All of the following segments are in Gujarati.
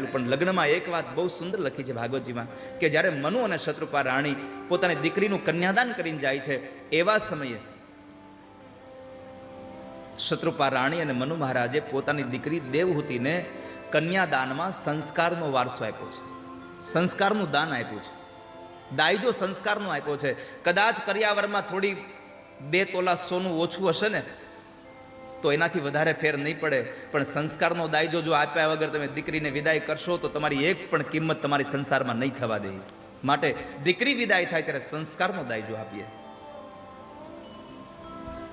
પણ લગ્નમાં એક વાત બહુ સુંદર લખી છે ભાગવતજીમાં, કે જ્યારે મનુ અને શત્રુપા રાણી પોતાની દીકરીનું કન્યાદાન કરીને જાય છે, એવા સમયે શત્રુપા રાણી અને મનુ મહારાજે પોતાની દીકરી દેવહૂતિને કન્યાદાનમાં સંસ્કારનો વારસો આપ્યો છે. સંસ્કારનું દાન આપ્યું છે. દાયજો સંસ્કારનો આપ્યો છે. કદાચ કર્યાવરમાં થોડી બે તોલા સોનું ઓછું હશે ને તો એનાથી વધારે ફેર નહીં પડે. પણ સંસ્કારનો દાયજો જો આપ્યા વગર તમે દીકરીને વિદાય કરશો, તો તમારી એક પણ કિંમત તમારી સંસારમાં નહીં થવા દે માટે દીકરી વિદાય થાય ત્યારે સંસ્કારનો દાયજો આપીએ.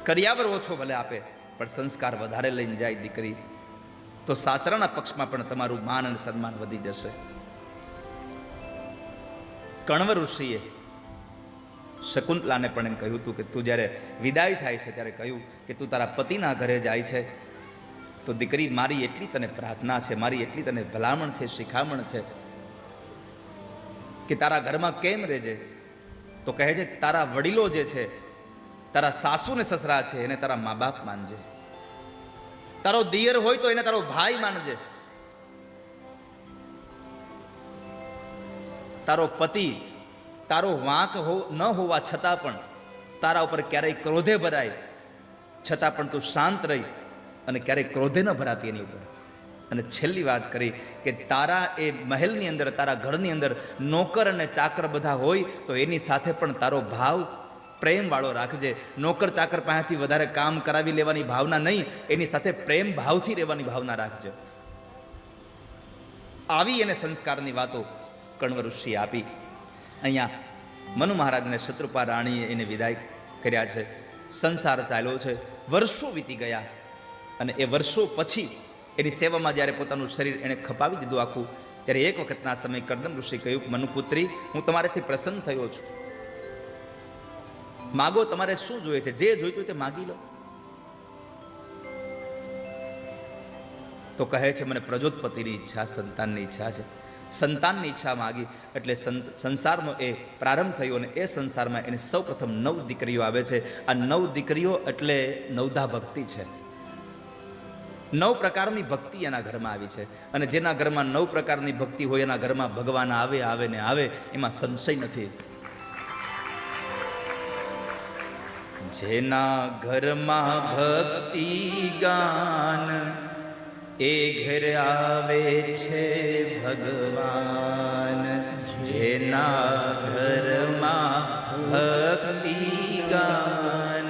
કર્યાવર ઓછો ભલે આપે, પણ સંસ્કાર વધારે લઈને જાય દીકરી. તો સાસરાના પક્ષમાં પણ તમારું માન અને સન્માન વધી જશે. કણવ ઋષિએ શકુંતલાને પણ એમ કહ્યું હતું કે તું જ્યારે વિદાય થાય છે ત્યારે કહ્યું કે તું તારા પતિના ઘરે જાય છે. તો દીકરી, મારી એટલી તને પ્રાર્થના છે, મારી એટલી તને ભલામણ છે, શિખામણ છે કે તારા ઘરમાં કેમ રહેજે? તો કહે છે, તારા વડીલો જે છે, તારા સાસુ ને સસરા છે, એને તારા મા બાપ માનજે. તારો દિયર હોય તો એને તારો ભાઈ માનજે. તારો પતિ તારો વાંક હો, ન હોવા છતાં પણ તારા ઉપર ક્યારેય ક્રોધે ભરાય, છતાં પણ તું શાંત રહી અને ક્યારેય ક્રોધે ન ભરાતી એની ઉપર. અને છેલ્લી વાત કરી કે તારા એ મહેલની અંદર, તારા ઘરની અંદર નોકર અને ચાકર બધા હોય, તો એની સાથે પણ તારો ભાવ પ્રેમવાળો રાખજે. નોકર ચાકર પાસેથી વધારે કામ કરાવી લેવાની ભાવના નહીં, એની સાથે પ્રેમ ભાવથી રહેવાની ભાવના રાખજે. આવી એને સંસ્કારની વાતો કણવ ઋષિએ આપી. અહીંયા મનુ મહારાજને શત્રુપા રાણીએ એને વિદાય કર્યા છે. સંસાર ચાલ્યો છે. વર્ષો વીતી ગયા અને એ વર્ષો પછી એની સેવામાં જ્યારે પોતાનું શરીર એણે ખપાવી દીધું આખું, ત્યારે એક વખતના સમય કરદમ ઋષિ કહ્યું મનુપુત્રી હું તમારાથી પ્રસન્ન થયો છું. માગો તમારે શું જોઈએ છે? જે જોઈતું તે માગી લો. તો કહે છે, મને પ્રજોત્પતિની ઈચ્છા, સંતાનની ઈચ્છા છે. સંતાનની ઈચ્છા માગી. એટલે સંસારનો એ પ્રારંભ થયો અને એ સંસારમાં એને સૌ પ્રથમ નવ દીકરીઓ આવે છે. આ નવ દીકરીઓ એટલે નવધા ભક્તિ છે. નવ પ્રકારની ભક્તિ એના ઘરમાં આવી છે. અને જેના ઘરમાં નવ પ્રકારની ભક્તિ હોય, એના ઘરમાં ભગવાન આવે આવે ને આવે, એમાં સંશય નથી. જેના ઘરમાં ભક્તિ ગાન એ ઘર આવે છે ભગવાન જેના ઘરમાં ભક્તિ ગાન.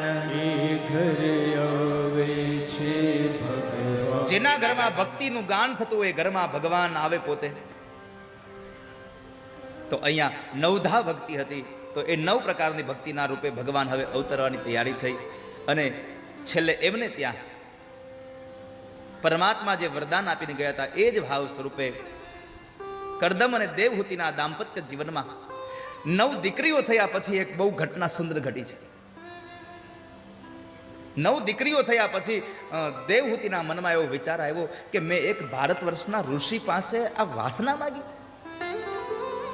ઘરે આવે છે ભગવાન. જેના ઘરમાં ભક્તિનું ગાન થતું હોય એ ઘરમાં ભગવાન આવે પોતે. તો અહીંયા નવધા ભક્તિ હતી તો એ નવ પ્રકારની ભક્તિના રૂપે ભગવાન હવે અવતરવાની તૈયારી થઈ. અને છેલ્લે એમને ત્યાં પરમાત્મા જે વરદાન આપીને ગયા હતા, એ જ ભાવ સ્વરૂપે કરદમ અને દેવહૂતિના દાંપત્ય જીવનમાં નવ દીકરીઓ થયા પછી એક બહુ ઘટના સુંદર ઘટી છે. નવ દીકરીઓ થયા પછી દેવહૂતિના મનમાં એવો વિચાર આવ્યો કે મેં એક ભારત વર્ષના ઋષિ પાસે આ વાસના માગી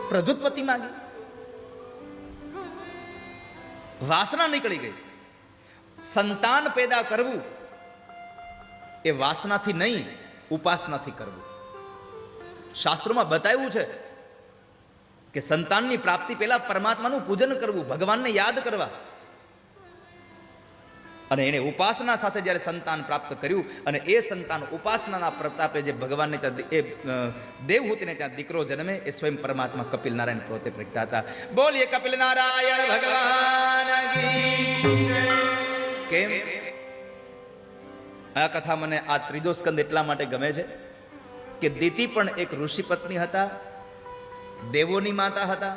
પ્રજોત્પત્તિ માગી. વાસના નીકળી ગઈ. સંતાન પેદા કરવું એ વાસનાથી નહીં, ઉપાસનાથી કરવું. શાસ્ત્રોમાં બતાવ્યું છે કે સંતાનની પ્રાપ્તિ પહેલા પરમાત્માનું પૂજન કરવું, ભગવાનને યાદ કરવા. અને એણે ઉપાસના સાથે જ્યારે સંતાન પ્રાપ્ત કર્યું અને એ સંતાન ઉપાસનાના પ્રતાપે જે ભગવાનને ત્યાં એ દેવહૂતિને ત્યાં દીકરો જન્મે, એ સ્વયં પરમાત્મા કપિલ નારાયણ પોતે પ્રગટા હતા બોલીએ કપિલ નારાયણ ભગવાન કેમ? આ કથા મને આ ત્રીજો સ્કંદ એટલા માટે ગમે છે કે દીતિ પણ એક ઋષિ પત્ની હતા, દેવોની માતા હતા,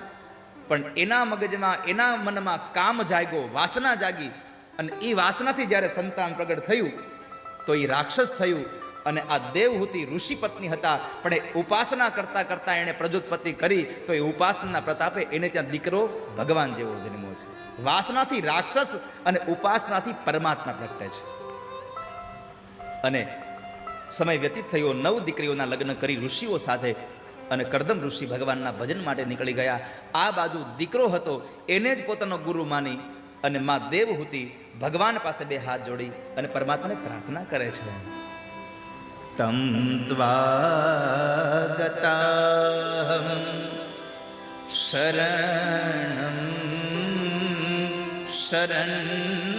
પણ એના મગજમાં, એના મનમાં કામ જાગ્યો, વાસના જાગી અને એ વાસનાથી જ્યારે સંતાન પ્રગટ થયું, તો એ રાક્ષસ થયું અને આ દેવહૂતિ ઋષિ પત્ની હતા, પણ એ ઉપાસના કરતા કરતા એણે પ્રજોત્પત્તિ કરી, તો એ ઉપાસનાના પ્રતાપે એને ત્યાં દીકરો ભગવાન જેવો જન્મો છે. વાસનાથી રાક્ષસ અને ઉપાસનાથી પરમાત્મા પ્રગટે છે. અને સમય વ્યતીત થયો નવ દીકરીઓના લગ્ન કરી ઋષિઓ સાથે અને કરદમ ઋષિ ભગવાનના ભજન માટે નીકળી ગયા આ બાજુ દીકરો હતો એને જ પોતાનો ગુરુ માની અને માં દેવહૂતિ ભગવાન પાસે બે હાથ જોડી અને પરમાત્માને પ્રાર્થના કરે છે तं त्वागताहं शरणं शरण्यं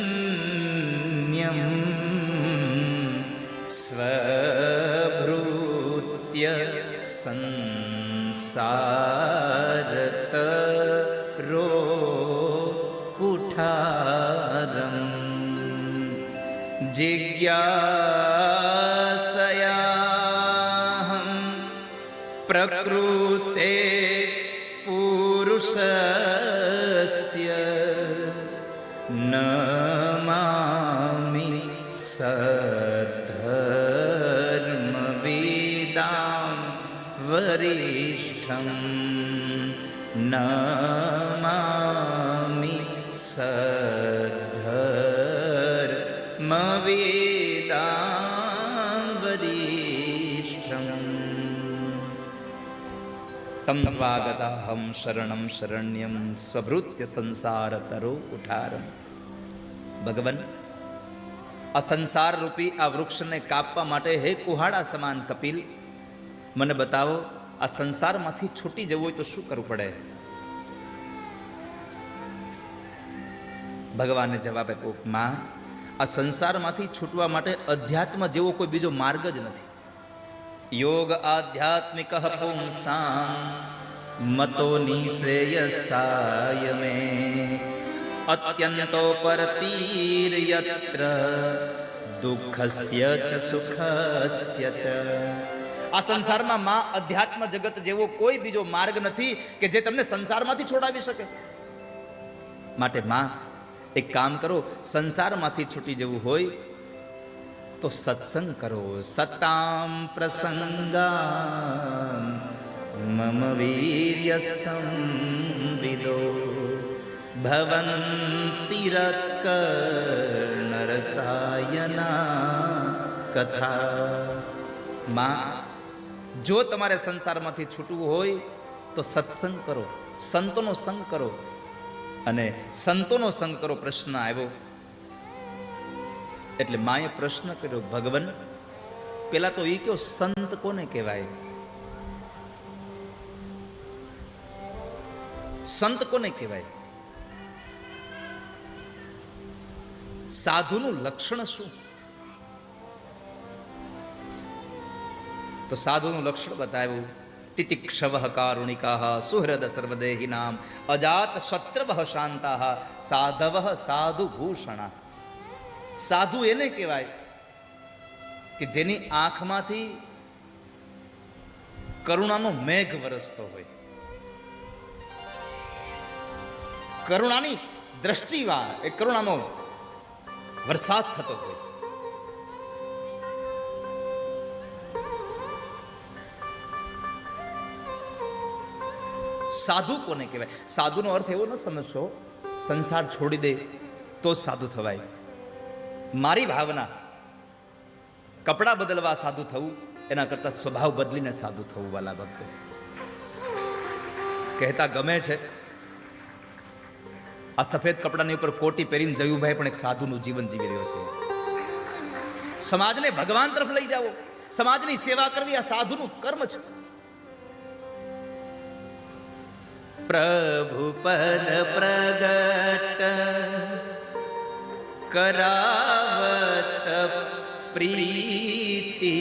પ્રભૃત્ય સંસારત રો કુઠારમ જિજ્ઞા वरिष्ठं न मामि सद्धर्मवेदां वरिष्ठम् તમ ત્વાગતાહમ શરણમ શરણ્યમ સ્વભૃત્ય સંસાર તરો કુઠારમ ભગવન આ સંસાર રૂપી આ વૃક્ષને કાપવા માટે હે કુહાડા સમાન કપિલ મને બતાવો, આ સંસારમાંથી છૂટી જવું હોય તો શું કરવું પડે? ભગવાને જવાબ આપ્યો, માં, આ સંસારમાંથી છૂટવા માટે અધ્યાત્મ જેવો કોઈ બીજો માર્ગ જ નથી. યોગ આધ્યાત્મિક પુંસાં મતોની નિશ્રેયસાય મે. અત્યંતો પરતીર્યત્ર દુઃખસ્ય ચ સુખસ્ય ચ. આ સંસારમાં માં અધ્યાત્મ જગત જેવો કોઈ બીજો માર્ગ નથી કે જે તમને સંસારમાંથી છોડાવી શકે. માટે માં, એક કામ કરો, સંસારમાંથી છૂટી જવું હોય તો સત્સંગ કરો. સતામ પ્રસંગા મમ વીર્ય સંવિદો. નરસાયના કથા. માં જો તમારે સંસારમાંથી છૂટવું હોય, તો સત્સંગ કરો, સંતોનો સંગ કરો. અને સંતોનો સંગ કરો પ્રશ્ન આવ્યો. એટલે માએ પ્રશ્ન કર્યો, ભગવાન, પેલા તો એ કયો સંત કોને કહેવાય? સંત કોને કહેવાય? સાધુનું લક્ષણ શું? તો સાધુનું લક્ષણ બતાવ્યું. તિતિક્ષવ કારુણિકા, સુહૃદ સર્વદેહિનામ, અજાત શત્રવ શાંતા, સાધવ સાધુ ભૂષણા સાધુ એને કહેવાય કે જેની આંખમાંથી કરુણાનો મેઘ વરસતો હોય. કરુણાની દ્રષ્ટિવા એ કરુણાનો વરસાદ થતો હોય. સાધુ કોને કહેવાય? સાધુનો અર્થ એવો ન સમજશો, સંસાર છોડી દે તો જ સાધુ થવાય. મારી ભાવના, કપડાં બદલવા સાધુ થવું, એના કરતાં સ્વભાવ બદલીને સાધુ થવું, વાલા ભક્તો. કહેતા ગમે છે, આ સફેદ કપડાની ઉપર કોટી પહેરીને જયુભાઈ પણ એક સાધુનું જીવન જીવી રહ્યો છે. સમાજને ભગવાન તરફ લઈ જાઓ. સમાજની સેવા કરવી આ સાધુનું કર્મ છે. પ્રભુ પદ પ્રગટ કરાવત પ્રીતિ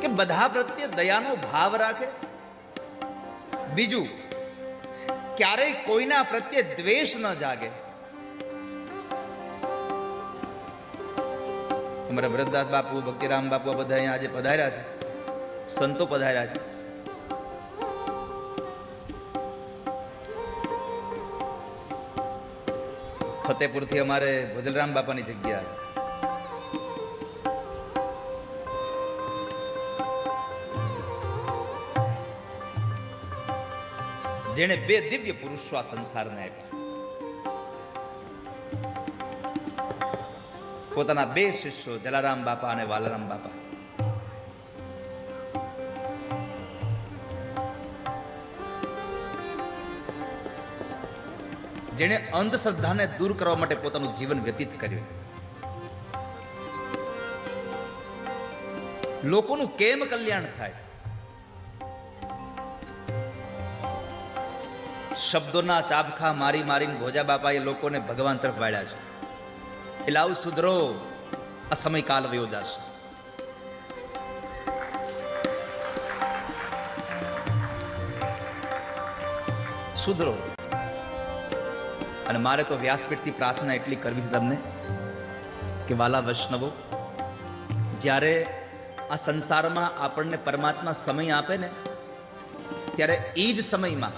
કે બધા પ્રત્યે દયાનો ભાવ રાખે? બીજું, ક્યારેય કોઈના પ્રત્યે દ્વેષ ન જાગે. અમારા વૃદ્ધદાસ બાપુ, ભક્તિરામ બાપુ બધા અહીંયા આજે પધાર્યા છે. સંતો પધાર્યા છે. ફતેપુરથી અમારે ભોજલરામ બાપાની જગ્યા જેણે બે દિવ્ય પુરુષો આ સંસારને આપ્યા. પોતાના બે શિષ્યો જલારામ બાપા અને વાલારામ બાપા. જેણે અંધશ્રદ્ધાને દૂર કરવા માટે પોતાનું જીવન વ્યતીત કર્યું. લોકોનું કેમ કલ્યાણ થાય? શબ્દોના ચાબખા મારી મારીને ભોજા બાપા એ લોકોને ભગવાન તરફ વાળ્યા છે. એટલે આવું સુધરો, આ સમય કાલ વયો સુધરો. અને મારે તો વ્યાસપીઠથી પ્રાર્થના એટલી કરવી છે તમને કે વાલા વૈષ્ણવો, જ્યારે આ સંસારમાં આપણને પરમાત્મા સમય આપે ને, ત્યારે એ જ સમયમાં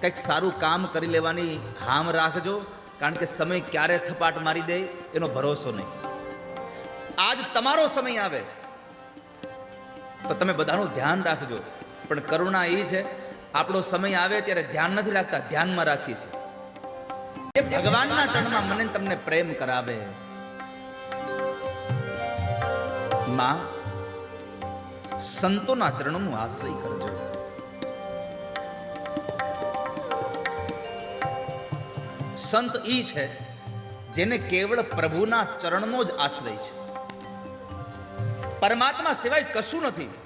કંઈક સારું કામ કરી લેવાની હામ રાખજો, કારણ કે સમય ક્યારે થપાટ મારી દે એનો ભરોસો નહીં. આજ તમારો સમય આવે, તો તમે બધાનું ધ્યાન રાખજો. પણ કરુણા એ છે, આપણો સમય આવે ત્યારે ધ્યાન નથી રાખતા, ધ્યાનમાં રાખીએ છીએ. ભગવાનના ચરણમાં મને તમને પ્રેમ કરાવે. માં, સંતોના ચરણનું આશ્રય કરજો. સંત ઈ છે જેને કેવળ પ્રભુના ચરણનો જ આશ્રય છે. પરમાત્મા સિવાય કશું નથી.